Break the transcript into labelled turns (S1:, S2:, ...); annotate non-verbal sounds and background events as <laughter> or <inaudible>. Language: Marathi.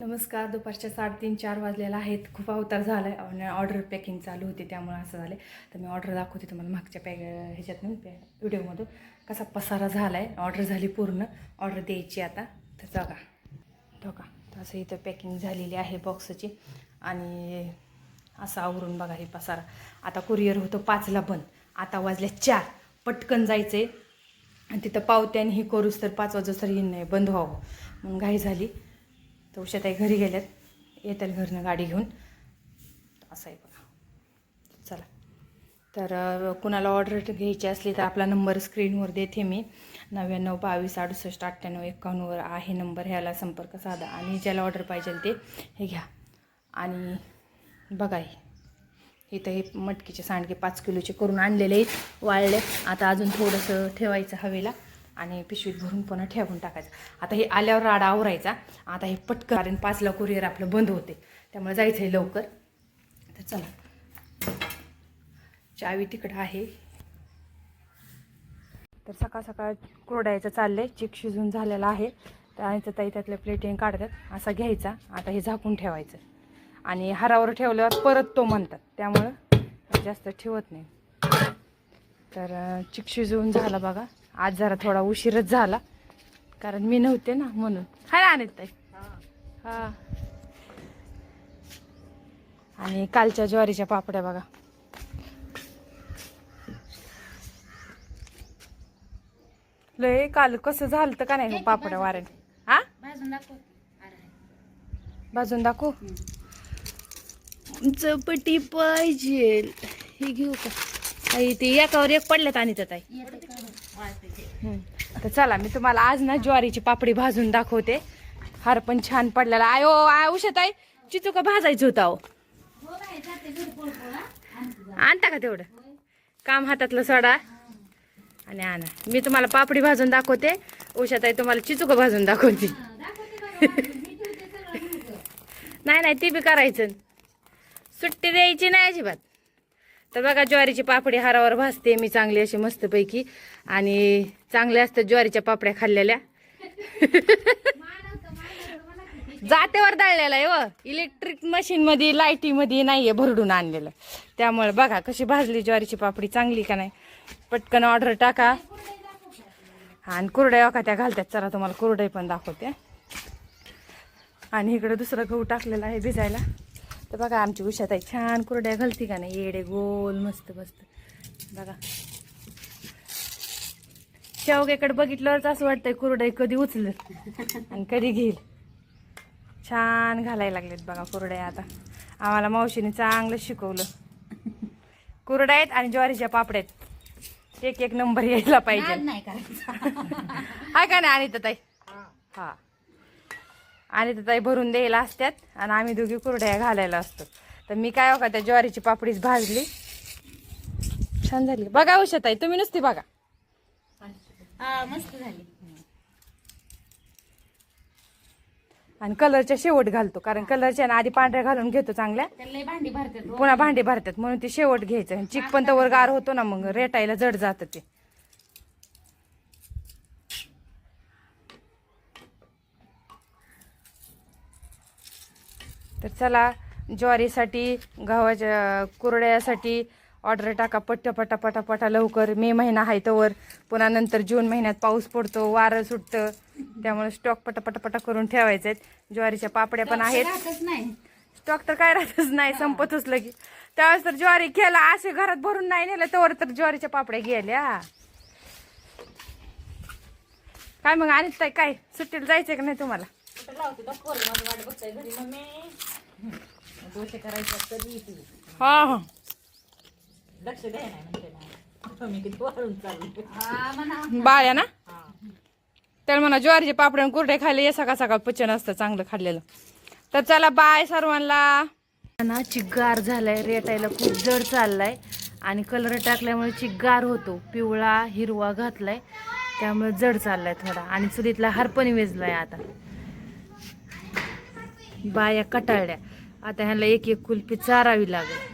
S1: नमस्कार दुपारच्या साडेतीन चार वाजलेला आहेत. खूप अवतार झाला आहे आणि ऑर्डर पॅकिंग चालू होती त्यामुळे असं झालं तर मी ऑर्डर दाखवते तुम्हाला मागच्या पॅक ह्याच्यातून पॅ व्हिडिओमधून. कसा पसारा झाला आहे ऑर्डर झाली पूर्ण. ऑर्डर द्यायची आता. तर बघा. बघा तर असं इथं पॅकिंग झालेली आहे बॉक्सची आणि असं आवरून बघा हे पसारा. आता कुरिअर होतं पाचला बंद आता वाजल्या चार. पटकन जायचं आहे आणि तिथं पावत्याने हे करूच तर पाच वाजता येईन नाही. बंद व्हावं. मग घाई झाली. तर उषाताई घरी गेल्यात. येतील घरनं गाडी घेऊन. असं आहे बघा. चला. तर कुणाला ऑर्डर घ्यायची असली तर आपला नंबर स्क्रीनवर देते मी. नव्याण्णव बावीस अडुसष्ट अठ्ठ्याण्णव एकावन्नवर आहे नंबर ह्याला संपर्क साधा आणि ज्याला ऑर्डर पाहिजे ते हे घ्या. आणि बघा इथं हे मटकीचे सांडगे पाच किलोचे करून आणलेले आहेत. वाळले आता अजून थोडंसं ठेवायचं हवेला. आणि पिशवीत भरून पुन्हा ठेवून टाकायचं. आता हे आल्यावर राडा आवरायचा. आता हे पटकन कारण पाचला कुरिअर आपलं बंद होते. त्यामुळे जायचं आहे लवकर. तर चला. चावी तिकडं आहे. तर सकाळ सकाळ कुरडायचं आहे चिक शिजून झालेला आहे. तर आणि तर ताई त्यातल्या प्लेटिंग काढतात. असा घ्यायचा. आता हे झाकून ठेवायचं. आणि हारावर ठेवल्यावर परत तो म्हणतात. त्यामुळं जास्त ठेवत नाही. तर चिक शिजवून झाला बघा. आज जरा थोडा उशीरच झाला. कारण मी नव्हते ना म्हणून. हाय ना आणत ताई. हा. आणि कालच्या ज्वारीच्या पापड्या बघा. लय काल कसं झालं तर का नाही पापड्या वाऱ्याने? हा?
S2: भाजून दाखव.
S1: चपटी पाहिजे. हे घेऊ का? आई ते एकावर एक पडल्यात आणि तर ताई तर चला मी तुम्हाला आज ना ज्वारीची पापडी भाजून दाखवते. हार पण छान पडलेला. आयो आय उशत आहे चिचुका भाजायचं होतं अहो?
S2: हो आणता
S1: का तेवढं? काम हातातलं सोडा. आणि आणा. मी तुम्हाला पापडी भाजून दाखवते. उषाताई तुम्हाला चिचुका भाजून दाखवते. <laughs> नाही नाही ते बी करायचं. सुट्टी द्यायची नाही अजिबात. तर बघा ज्वारीची पापडी हारावर भाजते. मी चांगली अशी मस्तपैकी. आणि चांगल्या असतात ज्वारीच्या पापड्या खाल्लेल्या. जातेवर दळलेला आहे व इलेक्ट्रिक मशीनमध्ये लायटीमध्ये नाही आहे भरडून आणलेलं. त्यामुळे बघा कशी भाजली ज्वारीची पापडी. चांगली का नाही? पटकन ऑर्डर टाका. आणि कुरड्या त्या घालतात. चला तुम्हाला कुरडई पण दाखवते. आणि इकडे दुसरं गहू टाकलेलं आहे भिजायला. तर बघा आमची उशात आहे छान कुरड्या घालती का नाही? येडे गोल मस्त मस्त. बघा. शेवग्याकडे बघितल्यावरच असं वाटतंय कुरडई कधी उचल आणि कधी घेईल. छान घालायला लागलेत बघा कुरड्या आता. आम्हाला मावशीने चांगलं शिकवलं. कुरड्या आहेत आणि ज्वारीच्या पापड्या आहेत. एक एक नंबर यायला पाहिजे. हाय का नाही आणि ताई हा. आणि ताई भरून द्यायला असतात आणि आम्ही दोघी कुरड्या घालायला असतो. तर मी काय बघा त्या ज्वारीची पापडीच भाजली. छान झाली. बघा उषा ताई तुम्ही नुसती बघा.
S2: हा मस्त झाली.
S1: आणि कलरच्या शेवट घालतो कारण कलरच्या ना आधी पांढऱ्या घालून घेतो चांगल्या.
S2: भांडी भरतात हो.
S1: पुन्हा भांडे भरतात म्हणून ते शेवट घ्यायचं. चिक पण तवर गार होतो ना मग रेटायला जड जातं ते. तर चला ज्वारीसाठी गव्हाच्या कुरड्यासाठी ऑर्डर टाका पट्ट पटा पटा पटा लवकर. मे महिना आहे तोवर. पुन्हा नंतर जून महिन्यात पाऊस पडतो वारं सुटतं. त्यामुळे स्टॉक पटा पटा पटा करून ठेवायचे आहेत ज्वारीच्या पापड्या पण आहेत. स्टॉक तर काय राहतच नाही संपतच लगी त्यावेळेस तर ज्वारी केला असे घरात भरून नाही नेलं तर तर ज्वारीच्या पापड्या गेल्या. काय मग आणि काय? सुट्टीला जायचंय का नाही तुम्हाला?
S2: दोषे करायचं कधी येते
S1: हा हा.
S2: लक्ष द्याय नाही म्हणते ना मी किती वाळून चालली. हा म्हणा
S1: बाळ्या ना?
S2: हा.
S1: तर म्हणा ज्वारीचे पापड आणि कुरडे खायला ये सकाळ सकाळ पचन असतं चांगलं खाल्लेलं. तर चला बाय सर्वांना. ना चिग्गार झालाय रेटायला खूप जड चाललाय. आणि कलर टाकल्यामुळे चिग्गार होतो. पिवळा हिरवा घातलाय. त्यामुळे जड चाललाय थोडा. आणि चुलीतला हार पण वेजलाय आता. बाया कटाळल्या. आता ह्याला एक एक कुल्फी चारावी लागेल.